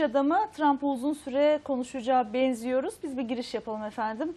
adamı Trump'ı uzun süre konuşacağı benziyoruz. Biz bir giriş yapalım efendim.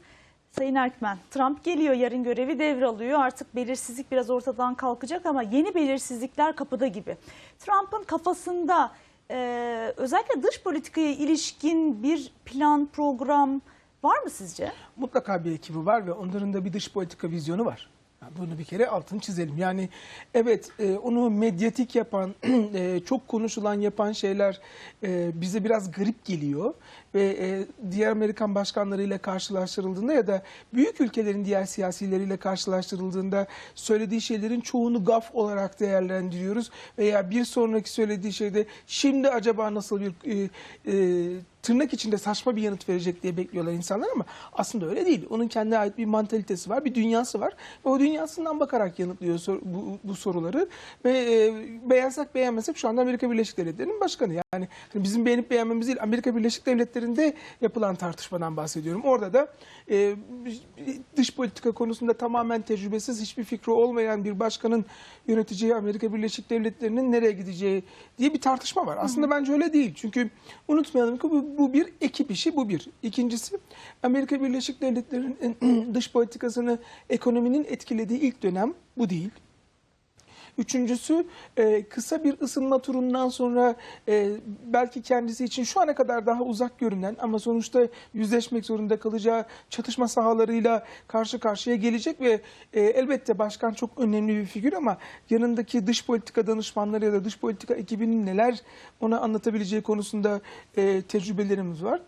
Sayın Erkmen, Trump geliyor yarın görevi devralıyor. Artık belirsizlik biraz ortadan kalkacak ama yeni belirsizlikler kapıda gibi. Trump'ın kafasında e, özellikle dış politikaya ilişkin bir plan, program var mı sizce? Mutlaka bir ekibi var ve onların da bir dış politika vizyonu var. Bunu bir kere altını çizelim. Yani evet e, onu medyatik yapan, e, çok konuşulan yapan şeyler e, bize biraz garip geliyor. Ve e, diğer Amerikan başkanlarıyla karşılaştırıldığında ya da büyük ülkelerin diğer siyasileriyle karşılaştırıldığında söylediği şeylerin çoğunu gaf olarak değerlendiriyoruz. Veya bir sonraki söylediği şeyde şimdi acaba nasıl bir e, e, tırnak içinde saçma bir yanıt verecek diye bekliyorlar insanlar ama aslında öyle değil. Onun kendine ait bir mantalitesi var, bir dünyası var ve o dünyasından bakarak yanıtlıyor sor- bu, bu soruları ve e, beğensek beğenmesek şu anda Amerika Birleşik Devletleri'nin başkanı. Yani hani bizim beğenip beğenmemiz değil Amerika Birleşik Devletleri'nde yapılan tartışmadan bahsediyorum. Orada da e, dış politika konusunda tamamen tecrübesiz, hiçbir fikri olmayan bir başkanın yöneteceği Amerika Birleşik Devletleri'nin nereye gideceği diye bir tartışma var. Aslında bence öyle değil. Çünkü unutmayalım ki bu, bu bir ekip işi, bu bir. İkincisi Amerika Birleşik Devletleri'nin dış politikasını ekonominin etkilediği ilk dönem bu değil. Üçüncüsü e, kısa bir ısınma turundan sonra e, belki kendisi için şu ana kadar daha uzak görünen ama sonuçta yüzleşmek zorunda kalacağı çatışma sahalarıyla karşı karşıya gelecek ve e, elbette başkan çok önemli bir figür ama yanındaki dış politika danışmanları ya da dış politika ekibinin neler ona anlatabileceği konusunda e, tecrübelerimiz var.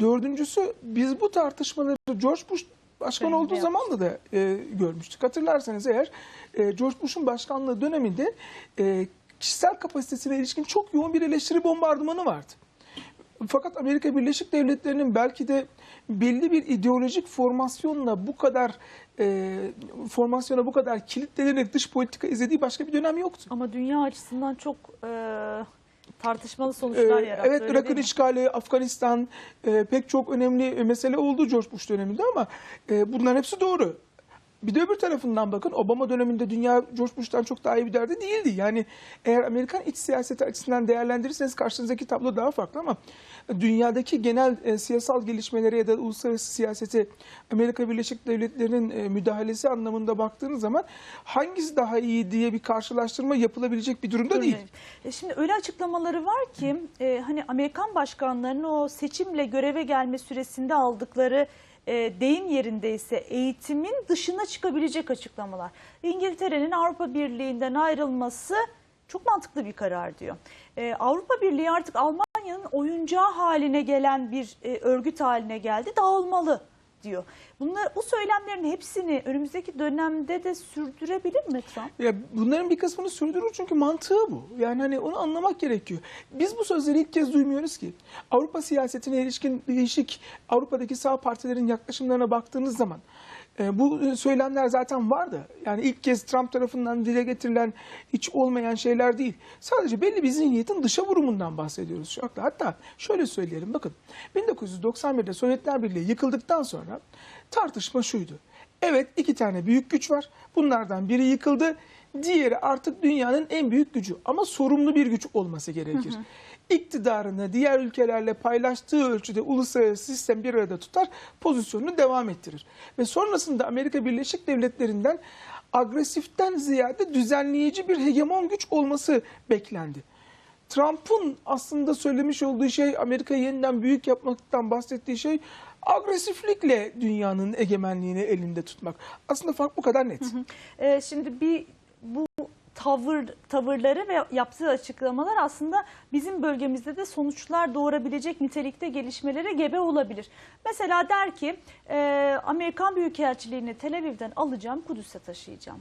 Dördüncüsü biz bu tartışmaları George Bush başkan Döneminde olduğu zaman da e, görmüştük. Hatırlarsanız eğer e, George Bush'un başkanlığı döneminde e, kişisel kapasitesine ilişkin çok yoğun bir eleştiri bombardımanı vardı. Fakat Amerika Birleşik Devletleri'nin belki de belli bir ideolojik formasyonla bu kadar e, formasyona bu kadar kilitlenerek dış politika izlediği başka bir dönem yoktu. Ama dünya açısından çok e, tartışmalı Ee, sonuçlar yarattı. evet Irak'ın işgali, Afganistan e, pek çok önemli mesele oldu George Bush döneminde ama e, bunların hepsi doğru. Bir de öbür tarafından bakın Obama döneminde dünya George Bush'tan çok daha iyi bir derdi değildi. Yani eğer Amerikan iç siyaseti açısından değerlendirirseniz karşınızdaki tablo daha farklı ama dünyadaki genel e, siyasal gelişmelere ya da uluslararası siyasete Amerika Birleşik Devletleri'nin e, müdahalesi anlamında baktığınız zaman hangisi daha iyi diye bir karşılaştırma yapılabilecek bir durumda değil. E, Şimdi öyle açıklamaları var ki e, hani Amerikan başkanlarının o seçimle göreve gelme süresinde aldıkları e, deyim yerindeyse eğitimin dışına çıkabilecek açıklamalar. İngiltere'nin Avrupa Birliği'nden ayrılması çok mantıklı bir karar diyor. E, Avrupa Birliği artık Almanya'nın oyuncağı haline gelen bir e, örgüt haline geldi, dağılmalı diyor. Bunlar, bu söylemlerin hepsini önümüzdeki dönemde de sürdürebilir mi Trump? Ya bunların bir kısmını sürdürür çünkü mantığı bu. Yani hani onu anlamak gerekiyor. Biz bu sözleri ilk kez duymuyoruz ki. Avrupa siyasetine ilişkin değişik Avrupa'daki sağ partilerin yaklaşımlarına baktığınız zaman bu söylemler zaten vardı. Yani ilk kez Trump tarafından dile getirilen hiç olmayan şeyler değil. Sadece belli bir zihniyetin dışa vurumundan bahsediyoruz şu anda. Hatta şöyle söyleyelim bakın 1991'de Sovyetler Birliği yıkıldıktan sonra tartışma şuydu. Evet iki tane büyük güç var. Bunlardan biri yıkıldı. Diğeri artık dünyanın en büyük gücü ama sorumlu bir güç olması gerekir. İktidarını diğer ülkelerle paylaştığı ölçüde uluslararası sistem bir arada tutar, pozisyonunu devam ettirir. Ve sonrasında Amerika Birleşik Devletleri'nden agresiften ziyade düzenleyici bir hegemon güç olması beklendi. Trump'ın aslında söylemiş olduğu şey Amerika'yı yeniden büyük yapmaktan bahsettiği şey agresiflikle dünyanın egemenliğini elinde tutmak. Aslında fark bu kadar net. Ee, şimdi bir bu tavır tavırları ve yaptığı açıklamalar aslında bizim bölgemizde de sonuçlar doğurabilecek nitelikte gelişmelere gebe olabilir. Mesela der ki e, Amerikan Büyükelçiliğini Tel Aviv'den alacağım Kudüs'e taşıyacağım.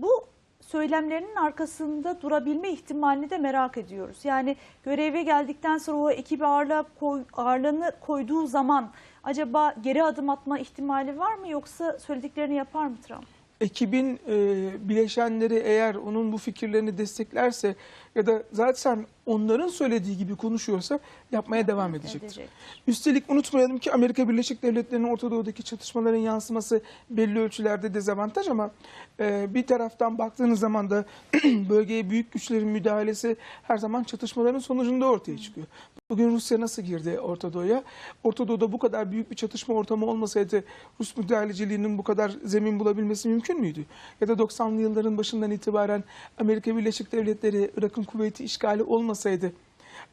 Bu söylemlerinin arkasında durabilme ihtimalini de merak ediyoruz. Yani göreve geldikten sonra o ekibi ağırlığa koy, ağırlığını koyduğu zaman acaba geri adım atma ihtimali var mı yoksa söylediklerini yapar mı Trump? Ekibin e, bileşenleri eğer onun bu fikirlerini desteklerse ya da zaten onların söylediği gibi konuşuyorsa yapmaya devam edecektir. Edecek. Üstelik unutmayalım ki Amerika Birleşik Devletleri'nin Orta Doğu'daki çatışmaların yansıması belli ölçülerde dezavantaj ama e, bir taraftan baktığınız zaman da bölgeye büyük güçlerin müdahalesi her zaman çatışmaların sonucunda ortaya çıkıyor. Bugün Rusya nasıl girdi Orta Doğu'ya? Orta Doğu'da bu kadar büyük bir çatışma ortamı olmasaydı Rus müdahaleciliğinin bu kadar zemin bulabilmesi mümkün müydü? Ya da 90'lı yılların başından itibaren Amerika Birleşik Devletleri Irak'ın kuvveti işgali olmasaydı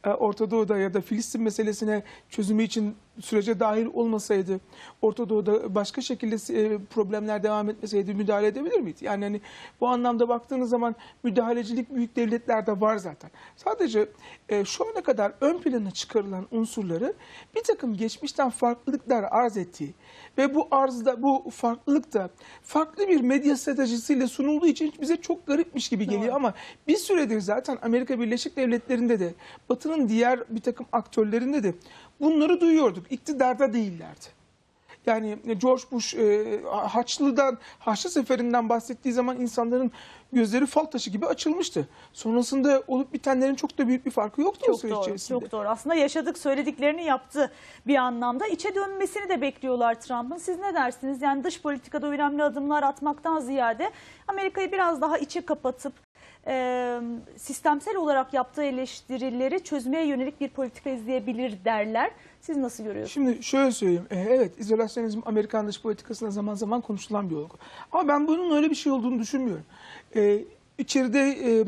e, Orta Doğu'da ya da Filistin meselesine çözümü için sürece dahil olmasaydı, Orta Doğu'da başka şekilde e, problemler devam etmeseydi müdahale edebilir miydi? Yani hani bu anlamda baktığınız zaman müdahalecilik büyük devletlerde var zaten. Sadece e, şu ana kadar ön plana çıkarılan unsurları bir takım geçmişten farklılıklar arz ettiği ve bu arzda bu farklılık da farklı bir medya stratejisiyle sunulduğu için bize çok garipmiş gibi geliyor Doğru. ama bir süredir zaten Amerika Birleşik Devletleri'nde de Batı'nın diğer bir takım aktörlerinde de bunları duyuyorduk. İktidarda değillerdi. Yani George Bush e, Haçlı'dan, Haçlı Seferinden bahsettiği zaman insanların gözleri fal taşı gibi açılmıştı. Sonrasında olup bitenlerin çok da büyük bir farkı yoktu o Çok süreç doğru, içerisinde. çok doğru. Aslında yaşadık, söylediklerini yaptı bir anlamda. İçe dönmesini de bekliyorlar Trump'ın. Siz ne dersiniz? Yani dış politikada önemli adımlar atmaktan ziyade Amerika'yı biraz daha içe kapatıp e, sistemsel olarak yaptığı eleştirileri çözmeye yönelik bir politika izleyebilir derler. Siz nasıl görüyorsunuz? Şimdi şöyle söyleyeyim. E, Evet, izolasyonizm Amerikan dış politikasında zaman zaman konuşulan bir olgu. Ama ben bunun öyle bir şey olduğunu düşünmüyorum. İçeride e,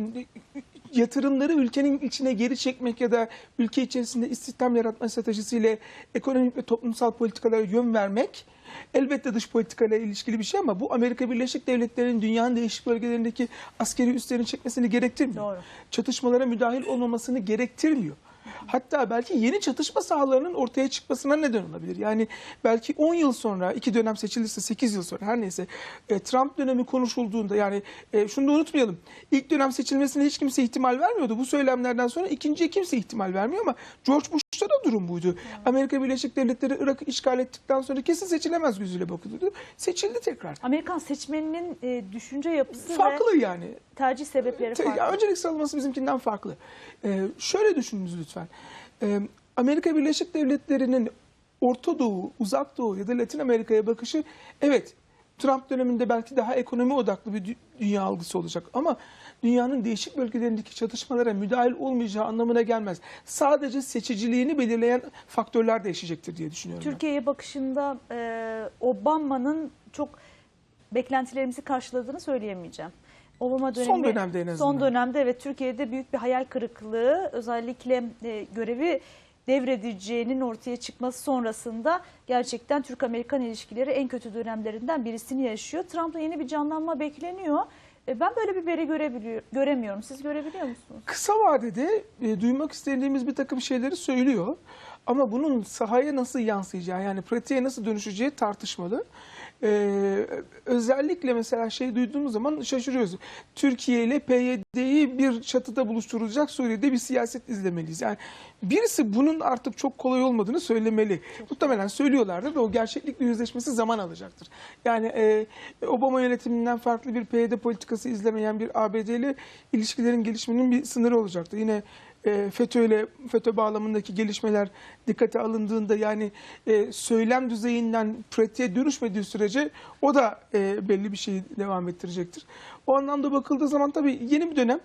yatırımları ülkenin içine geri çekmek ya da ülke içerisinde istihdam yaratma stratejisiyle ekonomik ve toplumsal politikalara yön vermek elbette dış politikayla ilişkili bir şey ama bu Amerika Birleşik Devletleri'nin dünyanın değişik bölgelerindeki askeri üslerini çekmesini gerektirmiyor. Doğru. Çatışmalara müdahil olmamasını gerektirmiyor. Hatta belki yeni çatışma sahalarının ortaya çıkmasına neden olabilir. Yani belki 10 yıl sonra, iki dönem seçilirse 8 yıl sonra her neyse e, Trump dönemi konuşulduğunda yani e, şunu da unutmayalım. İlk dönem seçilmesine hiç kimse ihtimal vermiyordu. Bu söylemlerden sonra ikinciye kimse ihtimal vermiyor ama George Bush'ta da durum buydu. Amerika Birleşik Devletleri Irak'ı işgal ettikten sonra kesin seçilemez gözüyle bakılıyordu. Seçildi tekrar. Amerikan seçmeninin e, düşünce yapısı Farklı ve yani. tercih sebepleri Te- farklı. ya öncelik sıralaması bizimkinden farklı. Ee, şöyle düşününüz lütfen. Ee, Amerika Birleşik Devletleri'nin Orta Doğu, Uzak Doğu ya da Latin Amerika'ya bakışı evet Trump döneminde belki daha ekonomi odaklı bir dü- dünya algısı olacak ama dünyanın değişik bölgelerindeki çatışmalara müdahil olmayacağı anlamına gelmez. Sadece seçiciliğini belirleyen faktörler değişecektir diye düşünüyorum. Türkiye'ye bakışında e, Obama'nın çok beklentilerimizi karşıladığını söyleyemeyeceğim. Obama dönemi, Son dönemde en azından. Son dönemde evet Türkiye'de büyük bir hayal kırıklığı özellikle e, görevi devredeceğinin ortaya çıkması sonrasında gerçekten Türk-Amerikan ilişkileri en kötü dönemlerinden birisini yaşıyor. Trump'la yeni bir canlanma bekleniyor. E, ben böyle bir veri göremiyorum. Siz görebiliyor musunuz? kısa vadede e, duymak istediğimiz bir takım şeyleri söylüyor. Ama bunun sahaya nasıl yansıyacağı yani pratiğe nasıl dönüşeceği tartışmalı. Ee, özellikle mesela şey duyduğumuz zaman şaşırıyoruz. Türkiye ile PYD'yi bir çatıda buluşturulacak Suriye'de bir siyaset izlemeliyiz. Yani birisi bunun artık çok kolay olmadığını söylemeli. Muhtemelen söylüyorlardı da o gerçeklikle yüzleşmesi zaman alacaktır. Yani e, Obama yönetiminden farklı bir PYD politikası izlemeyen bir ABD ile ilişkilerin gelişmenin bir sınırı olacaktır. Yine e, FETÖ ile FETÖ bağlamındaki gelişmeler dikkate alındığında yani e, söylem düzeyinden pratiğe dönüşmediği sürece o da e, belli bir şeyi devam ettirecektir. O anlamda bakıldığı zaman tabii yeni bir dönem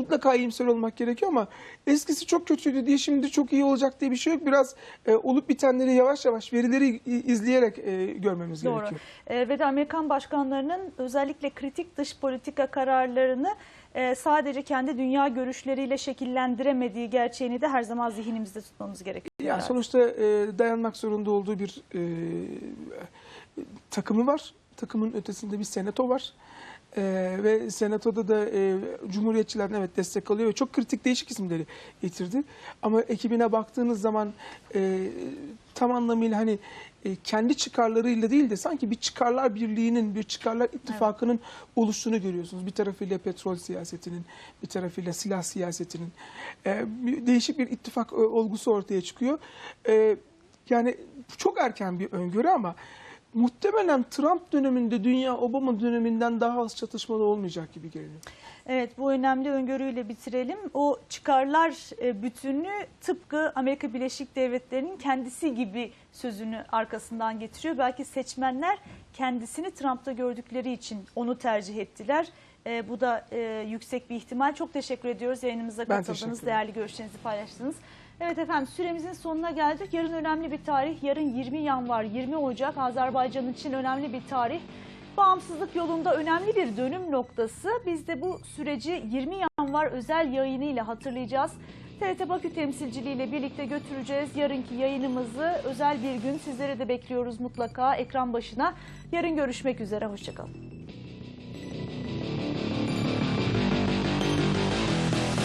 mutlaka iyimser olmak gerekiyor ama eskisi çok kötüydü diye şimdi çok iyi olacak diye bir şey yok. Biraz e, olup bitenleri yavaş yavaş verileri izleyerek e, görmemiz Doğru. gerekiyor. E, ve de Amerikan başkanlarının özellikle kritik dış politika kararlarını e, sadece kendi dünya görüşleriyle şekillendiremediği gerçeğini de her zaman zihnimizde tutmamız gerekiyor. Yani herhalde. sonuçta e, dayanmak zorunda olduğu bir e, takımı var. Takımın ötesinde bir senato var. E, ve senatoda da e, cumhuriyetçilerden evet destek alıyor ve çok kritik değişik isimleri getirdi. Ama ekibine baktığınız zaman e, tam anlamıyla hani e, kendi çıkarlarıyla değil de sanki bir çıkarlar birliğinin, bir çıkarlar ittifakının oluştuğunu görüyorsunuz. Bir tarafıyla petrol siyasetinin, bir tarafıyla silah siyasetinin. E, değişik bir ittifak e, olgusu ortaya çıkıyor. E, yani çok erken bir öngörü ama muhtemelen Trump döneminde dünya Obama döneminden daha az çatışmalı olmayacak gibi geliyor. Evet bu önemli öngörüyle bitirelim. O çıkarlar e, bütünü tıpkı Amerika Birleşik Devletleri'nin kendisi gibi sözünü arkasından getiriyor. Belki seçmenler kendisini Trump'ta gördükleri için onu tercih ettiler. E, bu da e, yüksek bir ihtimal. Çok teşekkür ediyoruz yayınımıza ederim. değerli görüşlerinizi paylaştınız. Evet efendim süremizin sonuna geldik. Yarın önemli bir tarih. Yarın 20 Yanvar, 20 Ocak Azerbaycan için önemli bir tarih. Bağımsızlık yolunda önemli bir dönüm noktası. Biz de bu süreci 20 Yanvar özel yayınıyla hatırlayacağız. TRT Bakü temsilciliğiyle birlikte götüreceğiz. Yarınki yayınımızı özel bir gün sizlere de bekliyoruz mutlaka ekran başına. Yarın görüşmek üzere. Hoşçakalın.